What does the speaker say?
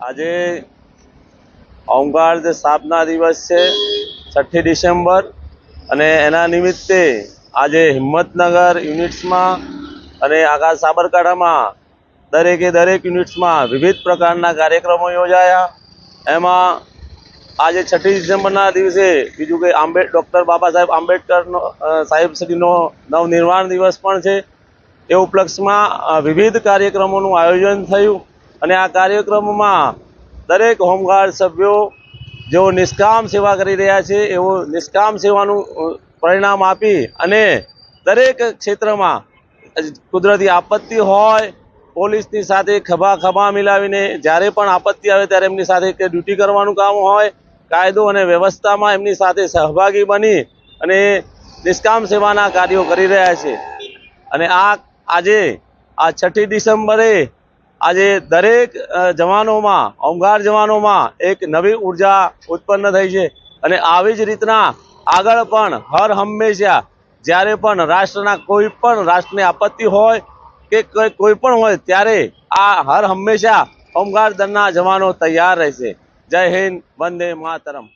આજે ઓમકાર સ્થાપના દિવસ છે, છઠ્ઠી ડિસેમ્બર, અને એના નિમિત્તે આજે હિંમતનગર યુનિટ્સમાં અને આખા સાબરકાંઠામાં દરેકે દરેક યુનિટ્સમાં વિવિધ પ્રકારના કાર્યક્રમો યોજાયા. એમાં આજે છઠ્ઠી ડિસેમ્બરના દિવસે બીજું કે આંબેડ ડૉક્ટર બાબા સાહેબ આંબેડકરનો સાહેબ શ્રીનો નવનિર્વાણ દિવસ પણ છે. એ ઉપલક્ષમાં વિવિધ કાર્યક્રમોનું આયોજન થયું. અને આ કાર્યક્રમમાં દરેક હોમગાર્ડ સભ્યો જેઓ નિષ્કામ સેવા કરી રહ્યા છે એવો નિષ્કામ સેવાનું પરિણામ આપી અને દરેક ક્ષેત્રમાં કુદરતી આપત્તિ હોય, પોલીસની સાથે ખભા ખભા મિલાવીને જ્યારે પણ આપત્તિ આવે ત્યારે એમની સાથે ડ્યુટી કરવાનું કામ હોય, કાયદો અને વ્યવસ્થામાં એમની સાથે સહભાગી બની અને નિષ્કામ સેવાના કાર્યો કરી રહ્યા છે. અને આ આજે, આ છઠ્ઠી ડિસેમ્બરે આજે દરેક જવાનોમાં, હોમગાર્ડ જવાનોમાં એક નવી ઊર્જા ઉત્પન્ન થઈ છે. અને આવી જ રીતના આગળ પણ હર હંમેશા જ્યારે પણ રાષ્ટ્રના કોઈ પણ રાષ્ટ્રની આપત્તિ હોય કે કોઈ કોઈ પણ હોય ત્યારે આ હર હંમેશા હોમગાર્ડ દળના જવાનો તૈયાર રહેશે. જય હિન્દ, વંદે માતરમ.